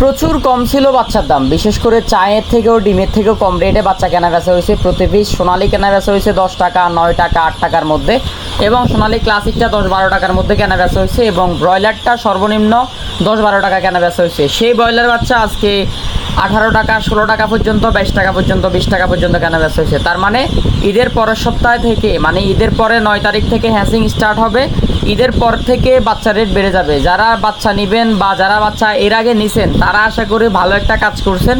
প্রচুর কম ছিল বাচ্চার দাম। বিশেষ করে চায়ের থেকেও, ডিমের থেকেও কম রেটে বাচ্চা কেনা বেচা হয়েছে। প্রতি পিস সোনালি কেনা বেচা হয়েছে দশ টাকা, নয় টাকা, আট টাকার মধ্যে। এবং সোনালি ক্লাসিকটা দশ বারো টাকার মধ্যে কেনা বেচা হয়েছে এবং ব্রয়লারটা সর্বনিম্ন দশ বারো টাকা কেনা বেচা হয়েছে। সেই ব্রয়লার বাচ্চা আজকে আঠারো টাকা, ষোলো টাকা পর্যন্ত, বাইশ টাকা পর্যন্ত, বিশ টাকা পর্যন্ত কেনা বেচা হয়েছে। তার মানে ঈদের পরের সপ্তাহ থেকে মানে ঈদের পরে নয় তারিখ থেকে হ্যাসিং স্টার্ট হবে, ঈদের পর থেকে বাচ্চা রেট বেড়ে যাবে। যারা বাচ্চা নেবেন বা যারা বাচ্চা এর আগে নিছেন, তারা আশা করি ভালো একটা কাজ করছেন।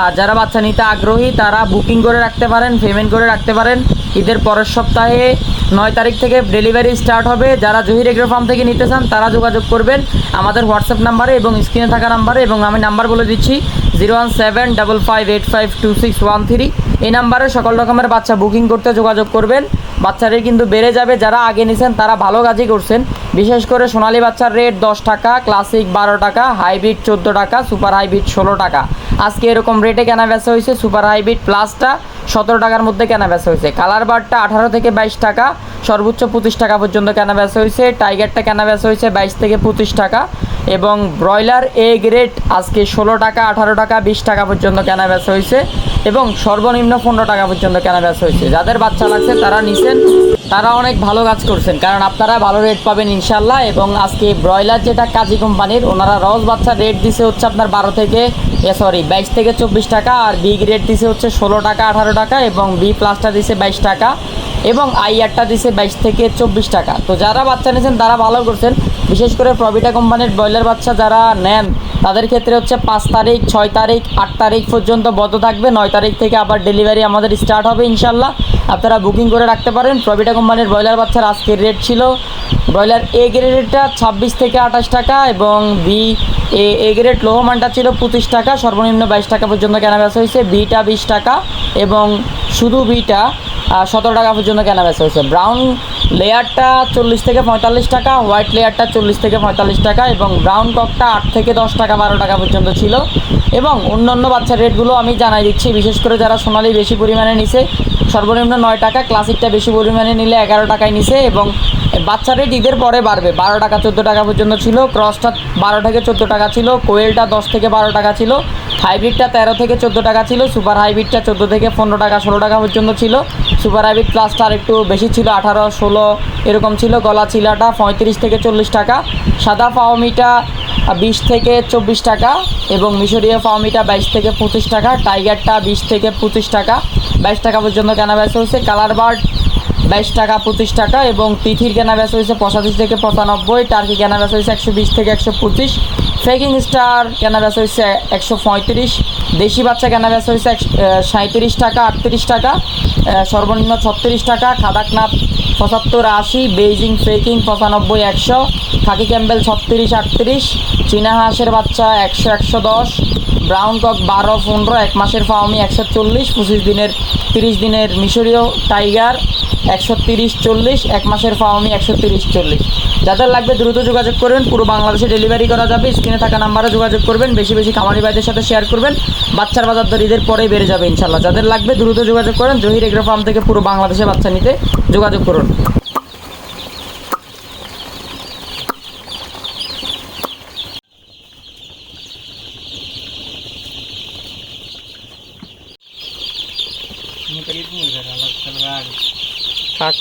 আর যারা বাচ্চা নিতে আগ্রহী, তারা বুকিং করে রাখতে পারেন পেমেন্ট করে রাখতে পারেন। ঈদের পরের সপ্তাহে নয় তারিখ থেকে ডেলিভারি স্টার্ট হবে। যারা জহির এগ্রো ফার্ম থেকে নিতে চান, তারা যোগাযোগ করবেন। আমাদের হোয়াটসঅ্যাপ নাম্বারে এবং স্ক্রিনে থাকা নাম্বারে এবং আমি নাম্বার বলে দিচ্ছি। Zero one seven double five eight five two six one three. এই নাম্বারে সকল রকমের বাচ্চা বুকিং করতে যোগাযোগ করবেন। বাচ্চাদের কিন্তু বেড়ে যাবে, যারা আগে নিছেন তারা ভালো কাজই করছেন। বিশেষ করে সোনালী বাচ্চার রেট দশ টাকা ক্লাসিক বারো টাকা হাইব্রিড চোদ্দ টাকা সুপার হাইব্রিড ষোলো টাকা। আজকে এরকম রেটে কেনা বেচা হয়েছে সুপার হাইব্রিড প্লাসটা সতেরো টাকার মধ্যে কেনা বেচা হয়েছে। কালার বারটা আঠারো থেকে বাইশ টাকা, সর্বোচ্চ পঁচিশ টাকা পর্যন্ত কেনা বেচা হয়েছে। টাইগারটা কেনা বেচা হয়েছে বাইশ থেকে পঁচিশ টাকা। এবং ব্রয়লার এগ রেট আজকে ষোলো টাকা, আঠারো টাকা, বিশ টাকা পর্যন্ত কেনা বেচা হয়েছে এবং সর্বনিম্ন পনেরো টাকা পর্যন্ত কেনা বেচা হয়েছে। যাদের বাচ্চা লাগছে, তারা নিছেন, তারা অনেক ভালো কাজ করছেন, কারণ আপনারা ভালো রেট পাবেন ইনশাল্লাহ এবং আজকে ব্রয়লার যেটা কাজী কোম্পানির, ওনারা রস বাচ্চা রেট দিছে হচ্ছে আপনার বারো থেকে সরি বাইশ থেকে চব্বিশ টাকা আর বি রেট দিছে হচ্ছে ষোলো টাকা, আঠারো টাকা এবং বি প্লাসটা দিছে বাইশ টাকা এবং আইআরটা দিছে বাইশ থেকে চব্বিশ টাকা। তো যারা বাচ্চা নিয়েছেন তারা ভালো করছেন বিশেষ করে প্রবিটা কোম্পানির ব্রয়লার বাচ্চা যারা নেন, তাদের ক্ষেত্রে হচ্ছে পাঁচ তারিখ, ছয় তারিখ, আট তারিখ পর্যন্ত বন্ধ থাকবে। নয় তারিখ থেকে আবার ডেলিভারি আমাদের স্টার্ট হবে ইনশাল্লাহ আপনারা বুকিং করে রাখতে পারেন। প্রবিটা কোম্পানির ব্রয়লার বাচ্চার আজকের রেট ছিল ব্রয়লার এ গ্রেডেরটা ছাব্বিশ থেকে আঠাশ টাকা এবং বি এ এ গ্রেড লোহমানটা ছিল পঁচিশ টাকা। সর্বনিম্ন বাইশ টাকা পর্যন্ত কেনা বেচা হয়েছে বিটা বিশ টাকা এবং শুধু বিটা সতেরো টাকা পর্যন্ত কেনা বেচা হয়েছে। ব্রাউন লেয়ারটা চল্লিশ থেকে পঁয়তাল্লিশ টাকা, হোয়াইট লেয়ারটা চল্লিশ থেকে পঁয়তাল্লিশ টাকা এবং ব্রাউন ককটা আট থেকে দশ টাকা, বারো টাকা পর্যন্ত ছিল। এবং অন্য অন্য বাচ্চার রেটগুলো আমি জানাই দিচ্ছি, বিশেষ করে যারা সোনালি বেশি পরিমাণে নিছে, সর্বনিম্ন নয় টাকা, ক্লাসিকটা বেশি পরিমাণে নিলে এগারো টাকায় নিছে এবং বাচ্চা রেট ঈদের পরে বাড়বে, বারো টাকা, চোদ্দ টাকা পর্যন্ত ছিল, ক্রসটা বারো থেকে চোদ্দ টাকা ছিল, কোয়েলটা দশ থেকে বারো টাকা ছিল হাইব্রিডটা তেরো থেকে চোদ্দ টাকা ছিল, সুপার হাইব্রিডটা চোদ্দ থেকে পনেরো টাকা, ষোলো টাকা পর্যন্ত ছিল। সুপার হাইব্রিড প্লাসটা আর একটু বেশি ছিল, আঠারো, ষোলো এরকম ছিল, গলা চিলাটা পঁয়ত্রিশ থেকে চল্লিশ টাকা। সাদা ফাওমিটা বিশ থেকে চব্বিশ টাকা এবং মিশরীয় ফাওমিটা বাইশ থেকে পঁচিশ টাকা, টাইগারটা বিশ থেকে পঁচিশ টাকা। বাইশ টাকা পর্যন্ত কেনা বেচা হচ্ছে কালার বার্ড বাইশ টাকা পঁচিশ টাকা এবং তিথির কেনা বেচা হয়েছে পঁচাশি থেকে পঁচানব্বই, টার্কি কেনা বেচা হয়েছে একশো বিশ থেকে একশো পঁচিশ, ফেকিং স্টার কেনা বেচা হয়েছে একশো পঁয়ত্রিশ, দেশি বাচ্চা কেনা বেচা হয়েছে সাঁত্রিশ টাকা, আটত্রিশ টাকা সর্বনিম্ন ছত্রিশ টাকা, খাদাকনাথ পঁচাত্তর আশি, বেইজিং ফেকিং পঁচানব্বই একশো, খাকি ক্যাম্বেল ছত্রিশ আটত্রিশ, চীনা হাঁসের বাচ্চা একশো একশো দশ, ব্রাউন কক বারো পনেরো, এক মাসের ফাউমি একশো চল্লিশ, পঁচিশ দিনের, তিরিশ দিনের মিশরীয় টাইগার একশো তিরিশ চল্লিশ, এক মাসের ফাওমি একশো তিরিশ চল্লিশ। যাদের লাগবে দ্রুত যোগাযোগ করবেন, পুরো বাংলাদেশে ডেলিভারি করা যাবে, স্ক্রিনে থাকা নাম্বারে যোগাযোগ করবেন, বেশি বেশি খামারি ভাইদের সাথে শেয়ার করবেন, বাচ্চার বাজার দর ঈদের পরেই বেড়ে যাবে ইনশাল্লাহ যাদের লাগবে দ্রুত যোগাযোগ করেন, জহির এগ্রো ফার্ম থেকে পুরো বাংলাদেশে বাচ্চা নিতে যোগাযোগ করুন। Thank you. থাক